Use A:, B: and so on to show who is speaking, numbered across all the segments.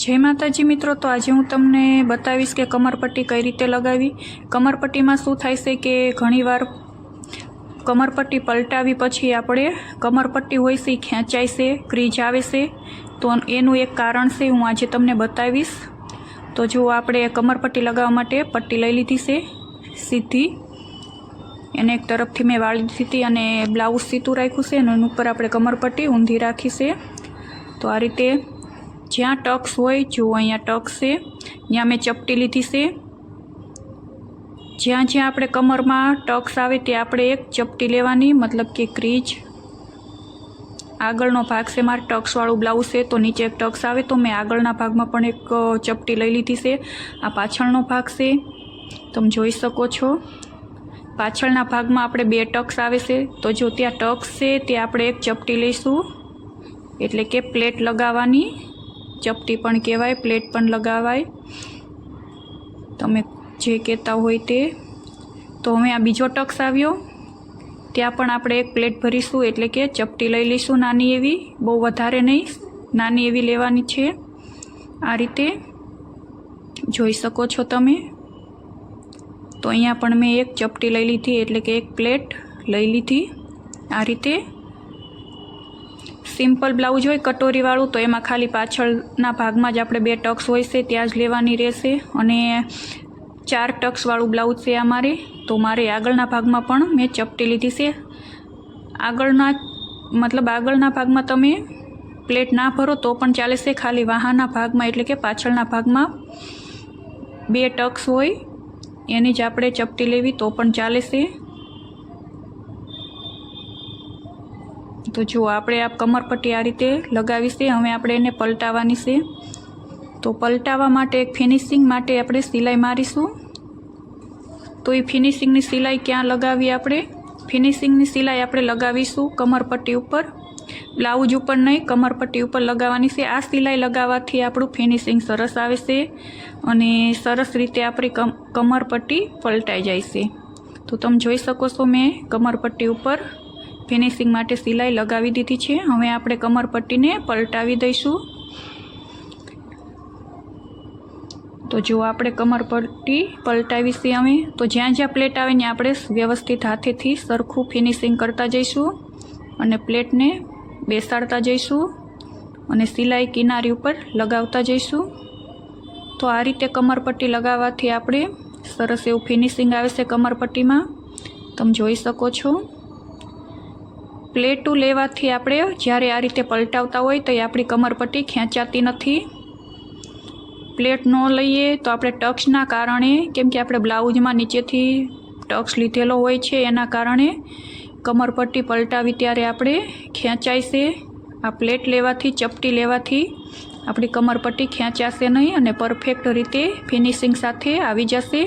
A: જય માતાજી મિત્રો, તો આજે હું તમને બતાવીશ કે કમરપટ્ટી કઈ રીતે લગાવી કમરપટ્ટીમાં શું થાય છે કે ઘણીવાર કમરપટ્ટી પલટાવી પછી આપણે કમરપટ્ટી હોય છે એ ખેંચાય છે, ક્રીજ આવે છે. તો એનું એક કારણ છે, હું આજે તમને બતાવીશ. તો જો આપણે કમરપટ્ટી લગાવવા માટે પટ્ટી લઈ લીધી છે, સીધી. એને એક તરફથી મેં વાળી દીધી હતી અને બ્લાઉઝ સીતું રાખ્યું છે અને એની ઉપર આપણે કમરપટ્ટી ઊંધી રાખી છે. તો આ રીતે જ્યાં ટક્સ હોય, જુઓ અહીંયા ટક્સ છે, ત્યાં મેં ચપટી લીધી છે. જ્યાં જ્યાં આપણે કમરમાં ટક્સ આવે ત્યાં આપણે એક ચપટી લેવાની, મતલબ કે ક્રીજ આગળનો ભાગ છે મારે ટક્સવાળું બ્લાઉઝ છે, તો નીચે એક ટક્સ આવે, તો મેં આગળના ભાગમાં પણ એક ચપટી લઈ લીધી છે. આ પાછળનો ભાગ છે, તમે જોઈ શકો છો. પાછળના ભાગમાં આપણે બે ટક્સ આવે છે, તો જો ત્યાં ટક્સ છે ત્યાં આપણે એક ચપટી લઈશું. એટલે કે પ્લેટ લગાવવાની. ચપટી પણ કહેવાય, પ્લેટ પણ લગાવાય. તમે જે કહેતા હોય તે. તો હવે આ બીજો ટક્સ આવ્યો. ત્યાં પણ આપણે એક પ્લેટ ભરીશું, એટલે કે ચપટી લઈ લઈશું નાની એવી. બહુ વધારે નહીં, નાની એવી લેવાની છે. આ રીતે જોઈ શકો છો તમે. તો અહીંયા પણ મેં એક ચપટી લઈ લીધી, એટલે કે એક પ્લેટ લઈ લીધી. આ રીતે સિમ્પલ બ્લાઉઝ હોય, કટોરીવાળું, તો એમાં ખાલી પાછળના ભાગમાં જ આપણે બે ટક્સ હોય છે, ત્યાં જ લેવાની રહેશે. અને ચાર ટક્સવાળું બ્લાઉઝ છે આ મારે તો મારે આગળના ભાગમાં પણ મેં ચપટી લીધી છે. આગળના, મતલબ આગળના ભાગમાં તમે પ્લેટ ના ભરો તો પણ ચાલે છે, ખાલી વાહાના ભાગમાં એટલે કે પાછળના ભાગમાં બે ટક્સ હોય, એની જ આપણે ચપટી લેવી તો પણ ચાલે છે. તો જો આપણે આ કમરપટ્ટી આ રીતે લગાવી છે, હવે આપણે એને પલટાવવાની છે. તો પલટાવવા માટે એક ફિનિશિંગ માટે આપણે સિલાઈ મારીશું. તો એ ફિનિશિંગની સિલાઈ ક્યાં લગાવી આપણે? ફિનિશિંગની સિલાઈ આપણે લગાવીશું કમરપટ્ટી ઉપર. બ્લાઉઝ ઉપર નહીં, કમરપટ્ટી ઉપર લગાવવાની છે. આ સિલાઈ લગાવવાથી આપણું ફિનિશિંગ સરસ આવે છે અને સરસ રીતે આપણી કમ, કમરપટ્ટી પલટાઈ જાય છે. તો તમે જોઈ શકો છો મેં કમરપટ્ટી ઉપર. ફિનિશિંગ માટે સિલાઈ લગાવી દીધી છે. હવે આપણે કમરપટ્ટીને પલટાવી દઈશું. તો જો આપણે કમરપટ્ટી પલટાવી છે અમે, તો જ્યાં જ્યાં પ્લેટ આવે ને આપણે વ્યવસ્થિત હાથેથી સરખું ફિનિશિંગ કરતા જઈશું અને પ્લેટને બેસાડતા જઈશું અને સિલાઈ કિનારી ઉપર લગાવતા જઈશું. તો આ રીતે કમરપટ્ટી લગાવવાથી આપણે સરસ એવું ફિનિશિંગ આવે છે કમરપટ્ટીમાં તમે જોઈ શકો છો. પ્લેટું લેવાથી આપણે જ્યારે આ રીતે પલટાવતા હોય તો એ આપણી કમરપટ્ટી ખેંચાતી નથી. પ્લેટ ન લઈએ તો આપણે ટક્સના કારણે, કેમ કે આપણે બ્લાઉઝમાં નીચેથી ટક્સ લીધેલો હોય છે, એના કારણે કમરપટ્ટી પલટાવી ત્યારે આપણે ખેંચાય આ પ્લેટ લેવાથી, ચપટી લેવાથી આપણી કમરપટ્ટી ખેંચાશે નહીં અને પરફેક્ટ રીતે ફિનિશિંગ સાથે આવી જશે.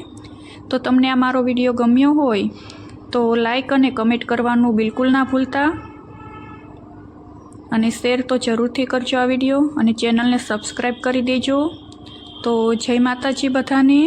A: તો તમને આ મારો વીડિયો ગમ્યો હોય તો લાઈક અને કમેન્ટ કરવાનું બિલકુલ ના ભૂલતા. અને શેર તો જરૂરથી કરજો આ વીડિયો અને ચેનલને સબસ્ક્રાઈબ કરી દેજો. તો જય માતાજી બધાને.